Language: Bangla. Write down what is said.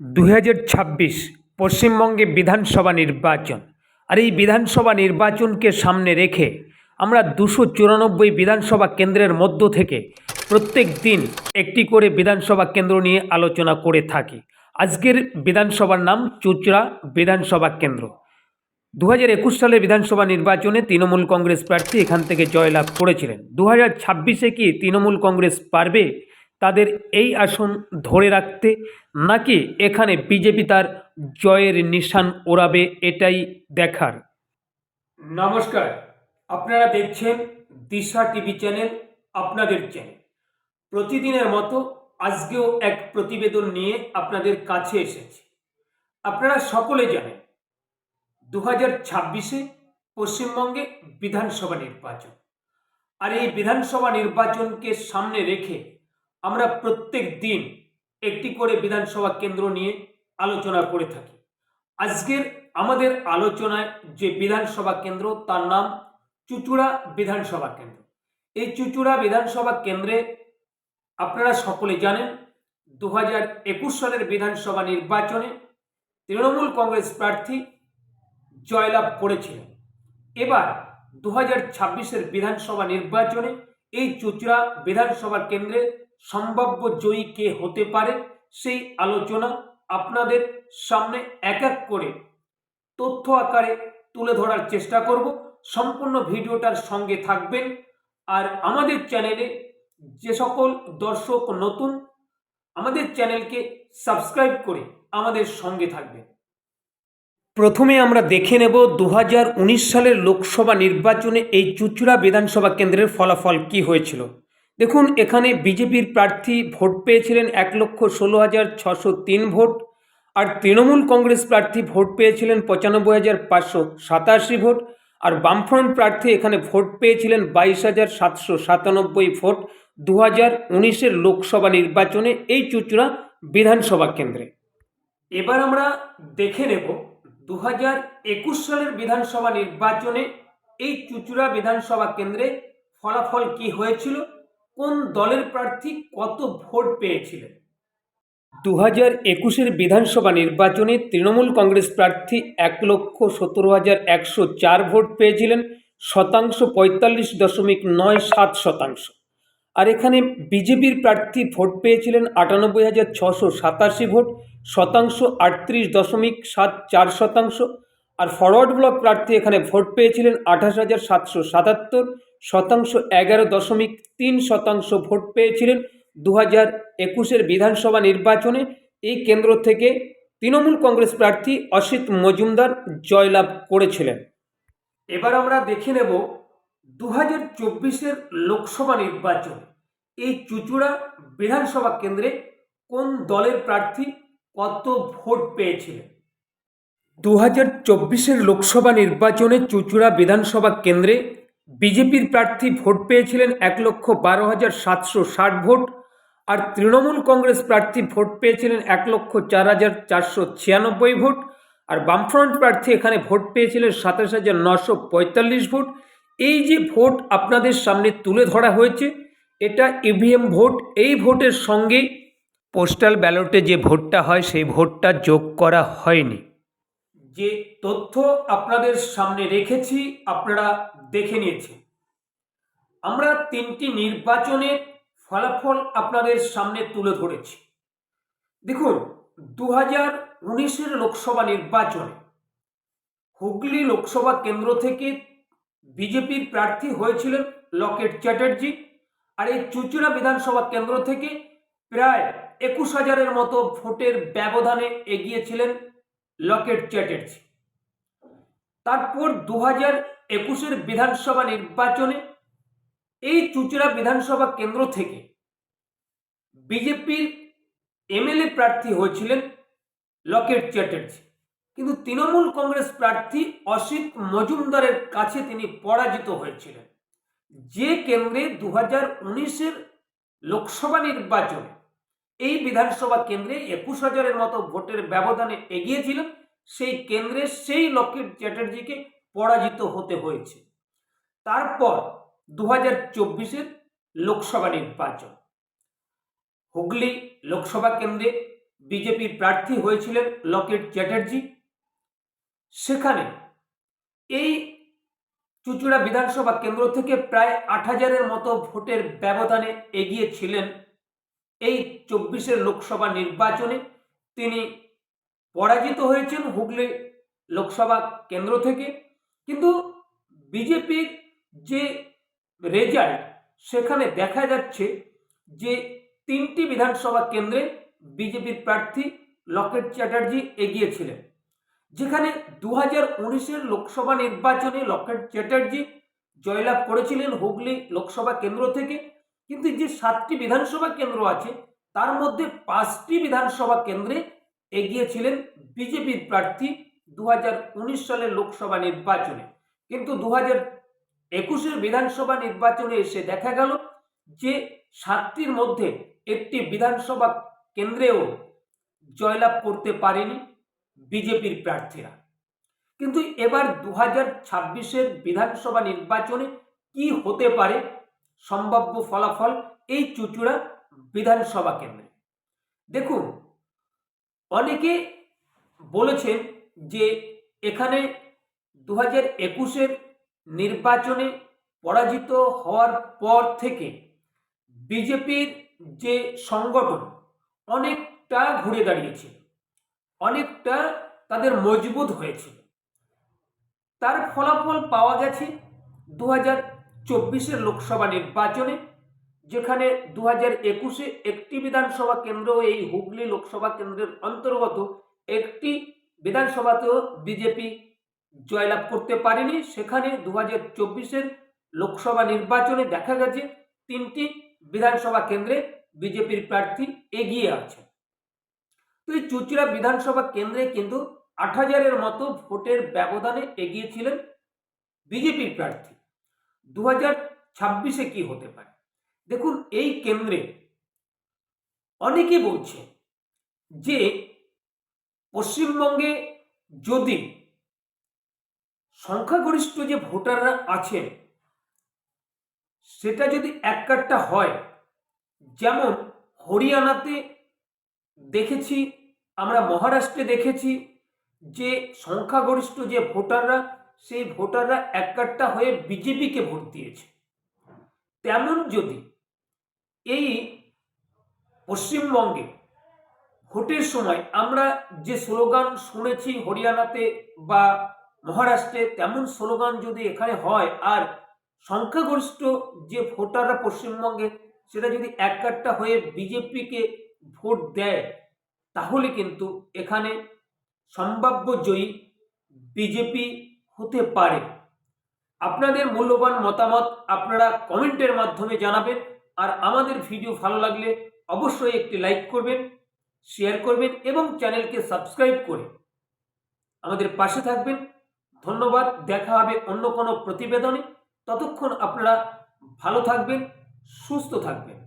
দু হাজার ছাব্বিশ পশ্চিমবঙ্গে বিধানসভা নির্বাচন। আর এই বিধানসভা নির্বাচনকে সামনে রেখে আমরা দুশো চুরানব্বই বিধানসভা কেন্দ্রের মধ্য থেকে প্রত্যেক দিন একটি করে বিধানসভা কেন্দ্র নিয়ে আলোচনা করে থাকি। আজকের বিধানসভার নাম চুচড়া বিধানসভা কেন্দ্র। দু হাজার একুশ সালে বিধানসভা নির্বাচনে তৃণমূল কংগ্রেস প্রার্থী এখান থেকে জয়লাভ করেছিলেন। দু হাজার ছাব্বিশে কি তৃণমূল কংগ্রেস পারবে? তাদের এই আসন ধরে রাখতে নাকি এখানে বিজেপি তার জয়ের নিশান ওড়াবে এটাই দেখার। নমস্কার, আপনারা দেখছেন দিশা টিভি চ্যানেল, আপনাদের চ্যানেল। প্রতিদিনের মতো আজকেও এক প্রতিবেদন নিয়ে আপনাদের কাছে এসেছি। আপনারা সকলে জানেন দু হাজার ছাব্বিশে পশ্চিমবঙ্গে বিধানসভা নির্বাচন। আর এই বিধানসভা নির্বাচনকে সামনে রেখে আমরা প্রত্যেক দিন একটি করে বিধানসভা কেন্দ্র নিয়ে আলোচনা করে থাকি। আজকের আমাদের আলোচনায় যে বিধানসভা কেন্দ্র, তার নাম চুচুড়া বিধানসভা কেন্দ্র। এই চুচুড়া বিধানসভা কেন্দ্রে আপনারা সকলে জানেন দু হাজার একুশ সালের বিধানসভা নির্বাচনে তৃণমূল কংগ্রেস প্রার্থী জয়লাভ করেছিলেন। এবার দু হাজার ছাব্বিশের বিধানসভা নির্বাচনে এই চুচড়া বিধানসভা কেন্দ্রে সম্ভাব্য জয়ী কে হতে পারে সেই আলোচনা আপনাদের সামনে এক এক করে তথ্য আকারে তুলে ধরার চেষ্টা করব। সম্পূর্ণ ভিডিওটার সঙ্গে থাকবেন। আর আমাদের চ্যানেলে যে সকল দর্শক নতুন, আমাদের চ্যানেলকে সাবস্ক্রাইব করে আমাদের সঙ্গে থাকবেন। প্রথমে আমরা দেখে নেব দু হাজার উনিশ সালের লোকসভা নির্বাচনে এই চুচুড়া বিধানসভা কেন্দ্রের ফলাফল কি হয়েছিল। দেখুন, এখানে বিজেপির প্রার্থী ভোট পেয়েছিলেন এক লক্ষ ষোলো হাজার ছশো তিন ভোট, আর তৃণমূল কংগ্রেস প্রার্থী ভোট পেয়েছিলেন পঁচানব্বই হাজার পাঁচশো সাতাশি ভোট, আর বামফ্রন্ট প্রার্থী এখানে ভোট পেয়েছিলেন বাইশ হাজার সাতশো সাতানব্বই ভোট, দু হাজার উনিশের লোকসভা নির্বাচনে, এই চুচুড়া বিধানসভা কেন্দ্রে। এবার আমরা দেখে নেব দু হাজার একুশ সালের বিধানসভা নির্বাচনে এই চুচুড়া বিধানসভা কেন্দ্রে ফলাফল কি হয়েছিল। কোন দলের প্রার্থী কত ভোট পেয়েছিলেন? দু হাজার একুশের বিধানসভা নির্বাচনে তৃণমূল কংগ্রেস প্রার্থী এক লক্ষ সতেরো হাজার একশো চার ভোট পেয়েছিলেন, শতাংশ পঁয়তাল্লিশ দশমিক নয় সাত শতাংশ। আর এখানে বিজেপির প্রার্থী ভোট পেয়েছিলেন আটানব্বই হাজার ছশো সাতাশি ভোট, শতাংশ আটত্রিশ দশমিক সাত চার শতাংশ। আর ফরওয়ার্ড ব্লক প্রার্থী এখানে ভোট পেয়েছিলেন আঠাশ হাজার সাতশো সাতাত্তর শতাংশ এগারো দশমিক তিন শতাংশ ভোট পেয়েছিলেন। দু হাজার একুশের বিধানসভা নির্বাচনে এই কেন্দ্র থেকে তৃণমূল কংগ্রেস প্রার্থী অসিত মজুমদার জয়লাভ করেছিলেন। এবার আমরা দেখে নেব দু হাজার চব্বিশের লোকসভা নির্বাচন। এই চুচুড়া বিধানসভা কেন্দ্রে কোন দলের প্রার্থী কত ভোট পেয়েছিলেন? দু হাজার চব্বিশের লোকসভা নির্বাচনে চুচুড়া বিধানসভা কেন্দ্রে বিজেপির প্রার্থী ভোট পেয়েছিলেন এক লক্ষ বারো হাজার সাতশো ষাট ভোট, আর তৃণমূল কংগ্রেস প্রার্থী ভোট পেয়েছিলেন এক লক্ষ চার হাজার চারশো ছিয়ানব্বই ভোট, আর বামফ্রন্ট প্রার্থী এখানে ভোট পেয়েছিলেন সাতাশ হাজার নশো পঁয়তাল্লিশ ভোট। এই যে ভোট আপনাদের সামনে তুলে ধরা হয়েছে, এটা ইভিএম ভোট। এই ভোটের সঙ্গে পোস্টাল ব্যালটে যে ভোটটা হয়, সেই ভোটটা যোগ করা হয়নি। যে তথ্য আপনাদের সামনে রেখেছি, আপনারা দেখে নিয়েছেন আমরা তিনটি নির্বাচনের ফলাফল আপনাদের সামনে তুলে ধরেছি। দেখুন দু হাজার উনিশের লোকসভা নির্বাচনে হুগলি লোকসভা কেন্দ্র থেকে বিজেপির প্রার্থী হয়েছিলেন লকেট চ্যাটার্জি আর এই চুচুড়া বিধানসভা কেন্দ্র থেকে প্রায় একুশ হাজারের মতো ভোটের ব্যবধানে এগিয়েছিলেন লকেট চ্যাটার্জি। তারপর দু হাজার একুশের বিধানসভা নির্বাচনে এই চুচুড়া বিধানসভা কেন্দ্র থেকে বিজেপির এমএলএ প্রার্থী হয়েছিলেন লকেট চ্যাটার্জি। কিন্তু তৃণমূল কংগ্রেস প্রার্থী অসিত মজুমদারের কাছে তিনি পরাজিত হয়েছিলেন। যে কেন্দ্রে দু হাজার উনিশের লোকসভা নির্বাচনে এই বিধানসভা কেন্দ্রে একুশ হাজারের মতো ভোটের ব্যবধানে এগিয়েছিলেন সেই কেন্দ্রে সেই লকেট চ্যাটার্জিকে পরাজিত হতে হয়েছে। তারপর দু হাজার চব্বিশের লোকসভা নির্বাচন। হুগলি লোকসভা কেন্দ্রে বিজেপির প্রার্থী হয়েছিলেন লকেট চ্যাটার্জি। সেখানে এই চুচুড়া বিধানসভা কেন্দ্র থেকে প্রায় আট হাজারের মতো ভোটের ব্যবধানে এগিয়ে ছিলেন। এই চব্বিশের লোকসভা নির্বাচনে তিনি পরাজিত হয়েছেন হুগলি লোকসভা কেন্দ্র থেকে। কিন্তু বিজেপির যে রেজাল্ট সেখানে দেখা যাচ্ছে যে তিনটি বিধানসভা কেন্দ্রে বিজেপির প্রার্থী লকেট চ্যাটার্জি এগিয়েছিলেন, যেখানে দু হাজার উনিশের লোকসভা নির্বাচনে লকেট চ্যাটার্জি জয়লাভ করেছিলেন হুগলি লোকসভা কেন্দ্র থেকে। কিন্তু যে সাতটি বিধানসভা কেন্দ্র আছে, তার মধ্যে পাঁচটি বিধানসভা কেন্দ্রে এগিয়েছিলেন বিজেপির প্রার্থী দু হাজার উনিশ সালের লোকসভা নির্বাচনে। কিন্তু দু হাজার একুশের বিধানসভা নির্বাচনে এসে দেখা গেল যে সাতটির মধ্যে একটি বিধানসভা কেন্দ্রেও জয়লাভ করতে পারেনি বিজেপির প্রার্থীরা। কিন্তু এবার দু হাজার ছাব্বিশের বিধানসভা নির্বাচনে কি হতে পারে সম্ভাব্য ফলাফল এই চুচুড়া বিধানসভা কেন্দ্রে। দেখুন অনেকে বলেছেন যে এখানে দু হাজার একুশের নির্বাচনে পরাজিত হওয়ার পর থেকে বিজেপির যে সংগঠন অনেকটা ঘুরে দাঁড়িয়েছে, অনেকটা তাদের মজবুত হয়েছে। তার ফলাফল পাওয়া গেছে দু হাজার চব্বিশের লোকসভা নির্বাচনে। যেখানে দু হাজার একুশে একটি বিধানসভা কেন্দ্র এই হুগলি লোকসভা কেন্দ্রের অন্তর্গত একটি বিধানসভাতেও বিজেপি জয়লাভ করতে পারেনি। সেখানে দু হাজার চব্বিশের লোকসভা নির্বাচনে দেখা গেছে তিনটি বিধানসভা কেন্দ্রে বিজেপির প্রার্থী এগিয়ে আছে। তো এই চুচুড়া বিধানসভা কেন্দ্রে কিন্তু আট হাজারের মতো ভোটের ব্যবধানে এগিয়েছিলেন বিজেপির প্রার্থী। দু হাজার ছাব্বিশে কি হতে পারে? দেখুন, এই কেন্দ্রে অনেকে বলছে যে পশ্চিমবঙ্গে যদি সংখ্যাগরিষ্ঠ যে ভোটাররা আছেন, সেটা যদি এক কাট্টা হয়, যেমন হরিয়ানাতে দেখেছি, আমরা মহারাষ্ট্রে দেখেছি যে সংখ্যাগরিষ্ঠ যে ভোটাররা, সেই ভোটাররা এক কাট্টা হয়ে বিজেপিকে ভোট দিয়েছে। তেমন যদি এই পশ্চিমবঙ্গে ভোটের সময় আমরা যে স্লোগান শুনেছি হরিয়ানাতে বা মহারাষ্ট্রে, তেমন স্লোগান যদি এখানে হয় আর সংখ্যাগরিষ্ঠ যে ভোটাররা পশ্চিমবঙ্গে, সেটা যদি এক কাট্টা হয়ে বিজেপিকে ভোট দেয়, তাহলে কিন্তু এখানে সম্ভাব্য জয়ী বিজেপি হতে পারে। আপনাদের মূল্যবান মতামত আপনারা কমেন্টের মাধ্যমে জানাবেন। আর আমাদের ভিডিও ভালো লাগলে অবশ্যই একটি লাইক করবেন শেয়ার করবেন এবং চ্যানেলকে সাবস্ক্রাইব করে আমাদের পাশে থাকবেন। ধন্যবাদ, দেখা হবে অন্য কোনো প্রতিবেদনে। ততক্ষণ আপনারা ভালো থাকবেন, সুস্থ থাকবেন।